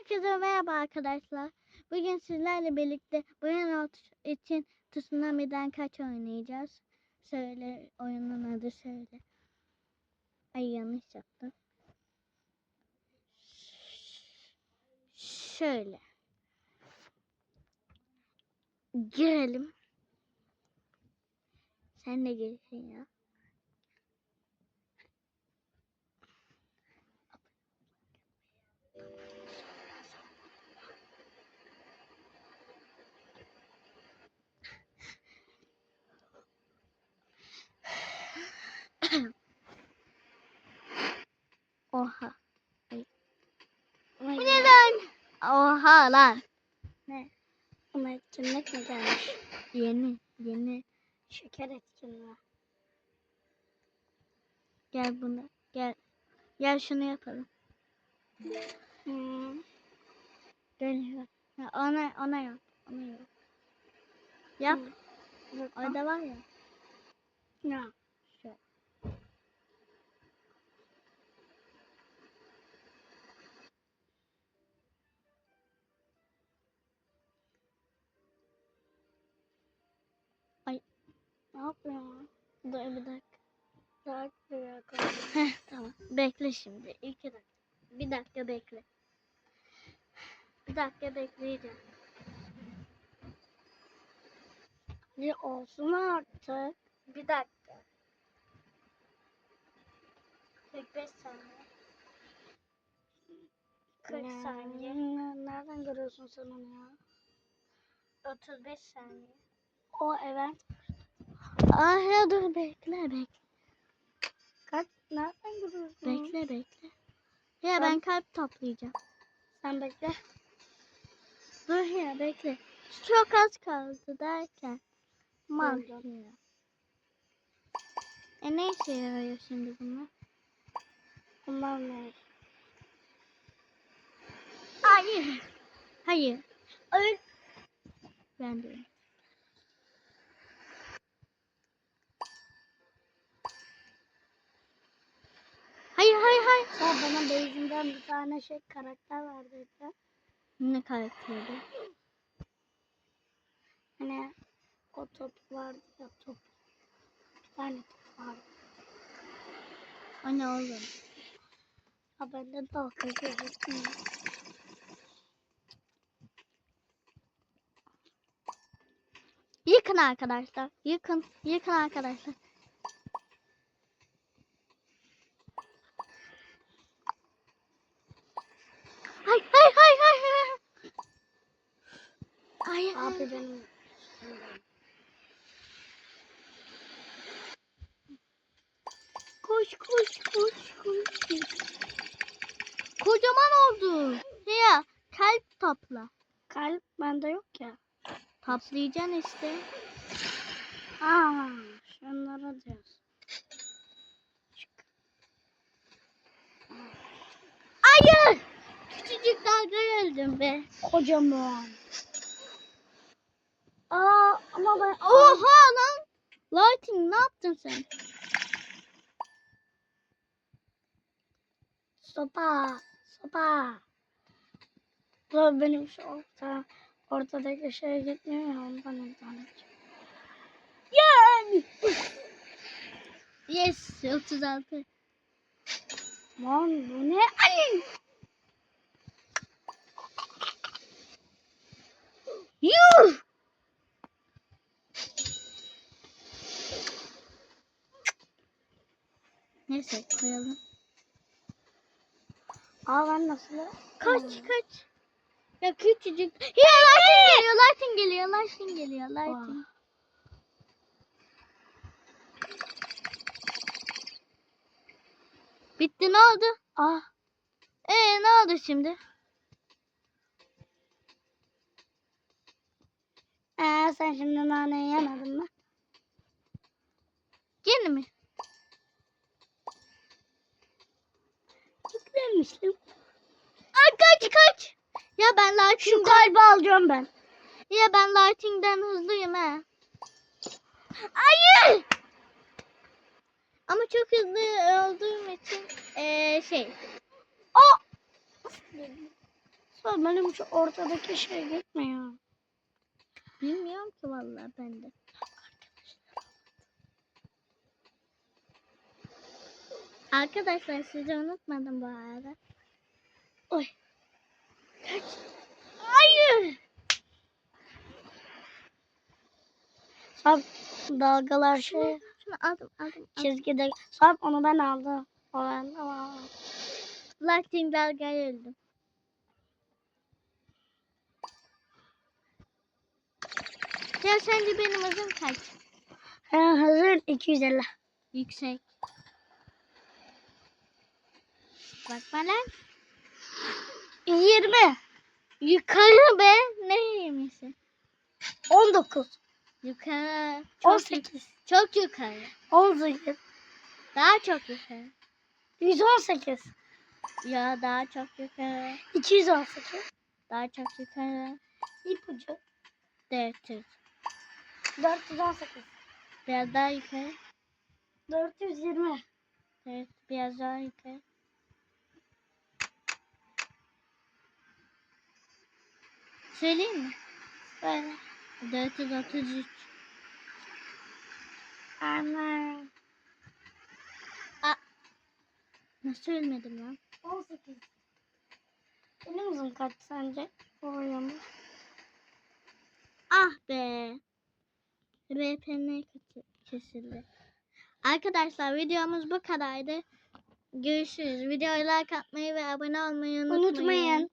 Herkese merhaba arkadaşlar. Bugün sizlerle birlikte Burnout için Tsunami'den kaç oynayacağız? Söyle oyunun adı söyle. Ay yanlış yaptım. Şöyle. Girelim. Sen de girsin ya. Oha. Ay. Bu ne lan? Oha lan. Ne? Buna etkinlik mi gelmiş? Yeni, yeni. Şeker etkinliği. Gel bunu. Gel. Gel şunu yapalım. Hmm. Ha, Ona, ona yap. Ona yap. Yap. Yok, Orada var ya. Ya. Ne yapıyor? Dur bir dakika. Daha güzel. Heh, tamam. Bekle şimdi. İki dakika. Bir dakika bekle. Bir dakika bekleyeceğim. Bir olsun artık. Bir dakika. 45 saniye. 40 Ne- saniye. ne- Nereden görüyorsun sen onu ya? 35 saniye. O evet. Ah dur bekle bekle. Kaç? Nereden görüyorsun? Bekle bekle. Ya Ben- ben kalp toplayacağım. Sen bekle. Dur ya bekle. Çok az kaldı derken. Mal ya. E ne işe yarıyor şimdi bunlar? Bunlar ne? Hayır. Hayır. Öl. Ben de. Hayır Sen bana beyzinden bir tane şey karakter ver dedi. Ne karakteri? Hani o top vardı ya top. Bir tane top vardı. O ne oğlum? Ha ben de dalga geçtim. Yıkın arkadaşlar. Yıkın. Yıkın arkadaşlar. Abi benim Koş koş koş koş. Kocaman oldu. Ya kalp topla. kalp bende yok ya. Toplayacaksın işte. Aa, şunlara diyoruz. Hayır. Küçücük dalga öldüm be. Kocaman. Ama ben Oha lan. Lighting ne yaptın sen? sopa sopa. Dur benim şu orta ortadaki şey gitmiyor ya ondan internet. Yani. Yes 36. Lan bu ne? Ay! Neyse koyalım. Aa ben nasıl? Kaç kaç. Ya küçücük. Ya Lighting geliyor, Lighting geliyor, Lighting geliyor, Lighting. Bitti ne oldu? Ah Ee ne oldu şimdi? ee, sen şimdi naneyi yemedin mi? Gene mi? Yüklemiştim. Ay kaç kaç. Ya ben Şu Lighting'den, kalbi alacağım ben. ya ben Lighting'den hızlıyım ha. Hayır. Ama çok hızlı olduğum için ee, şey. O Sonra benim şu ortadaki şey gitmiyor. Bilmiyorum ki vallahi ben de. Arkadaşlar sizi unutmadım bu arada. Oy. Kaç. Hayır. Sap dalgalar şey Şunu aldım aldım. aldım. çizgide. Sap onu ben aldım. O ben ama. Lakin dalgaya öldüm. Ya sence benim hızım kaç? Ha, hazır 250. Yüksek. Bak bana. 20. Yukarı be. Ne yemesi? 19. Yukarı. Çok, 18. çok yukarı. 18. Daha çok yukarı. 118. Ya daha çok yukarı. 218. Daha çok yukarı. İpucu. 400. 418. Biraz daha yukarı. 420. Evet, biraz daha yukarı. Söyleyeyim mi? Böyle. 433. Ana. Nasıl ölmedim lan? 18. Benim hızım kaç sence? Oyun. Ah be. RPN kesildi. Arkadaşlar videomuz bu kadardı. Görüşürüz. Videoya like atmayı ve abone olmayı unutmayın. Unutmayın.